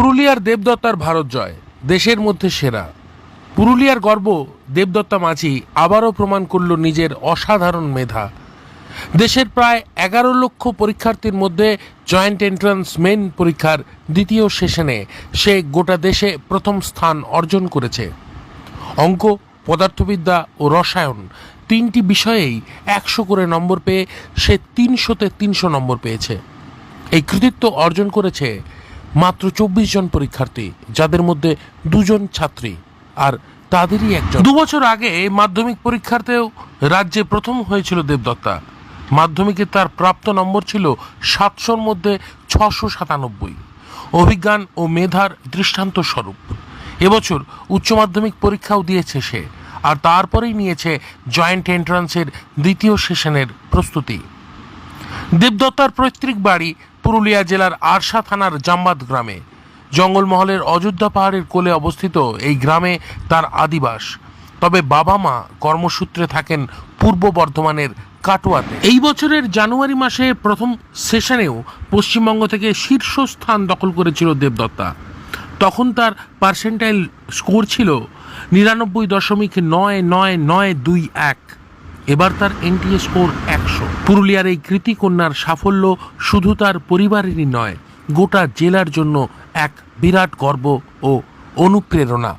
পুরুলিয়ার দেবদত্তার ভারত জয়, দেশের মধ্যে সেরা। পুরুলিয়ার গর্ব দেবদত্তা মাঝি আবারও প্রমাণ করল নিজের অসাধারণ মেধা। দেশের প্রায় এগারো লক্ষ পরীক্ষার্থীর মধ্যে জয়েন্ট এন্ট্রান্স মেন পরীক্ষার দ্বিতীয় সেশনে সে গোটা দেশে প্রথম স্থান অর্জন করেছে। অঙ্ক, পদার্থবিদ্যা ও রসায়ন তিনটি বিষয়েই একশো করে নম্বর পেয়ে সে তিনশোতে তিনশো নম্বর পেয়েছে। এই কৃতিত্ব অর্জন করেছে মাত্র চব্বিশ জন পরীক্ষার্থী, যাদের মধ্যে দুজন ছাত্রী আর তাদেরই একজন। দু বছর আগে মাধ্যমিক পরীক্ষাতেও রাজ্যে প্রথম হয়েছিল দেবদত্তা। মাধ্যমিকে তার প্রাপ্ত নম্বর ছিল সাতশোর মধ্যে ছশো সাতানব্বই। অভিজ্ঞান ও মেধার দৃষ্টান্ত স্বরূপ। এবছর উচ্চ মাধ্যমিক পরীক্ষাও দিয়েছে সে আর তারপরেই নিয়েছে জয়েন্ট এন্ট্রান্সের দ্বিতীয় সেশনের প্রস্তুতি। দেবদত্তার পৈতৃক বাড়ি পুরুলিয়া জেলার আরশা থানার জাম্বাদ গ্রামে। জঙ্গলমহলের অযোধ্যা পাহাড়ের কোলে অবস্থিত এই গ্রামে তার আদিবাস। তবে বাবা মা কর্মসূত্রে থাকেন পূর্ব বর্ধমানের কাটোয়াতে। এই বছরের জানুয়ারি মাসে প্রথম সেশনেও পশ্চিমবঙ্গ থেকে শীর্ষস্থান দখল করেছিল দেবদত্তা। তখন তার পার্সেন্টাইল স্কোর ছিল নিরানব্বই দশমিক নয় নয় নয় দুই এক। এবার তার এনটিএ স্কোর একশো। পুরুলিয়ার এই কৃতিকন্যার সাফল্য শুধু তার পরিবারেরই নয়, গোটা জেলার জন্য এক বিরাট গর্ব ও অনুপ্রেরণা।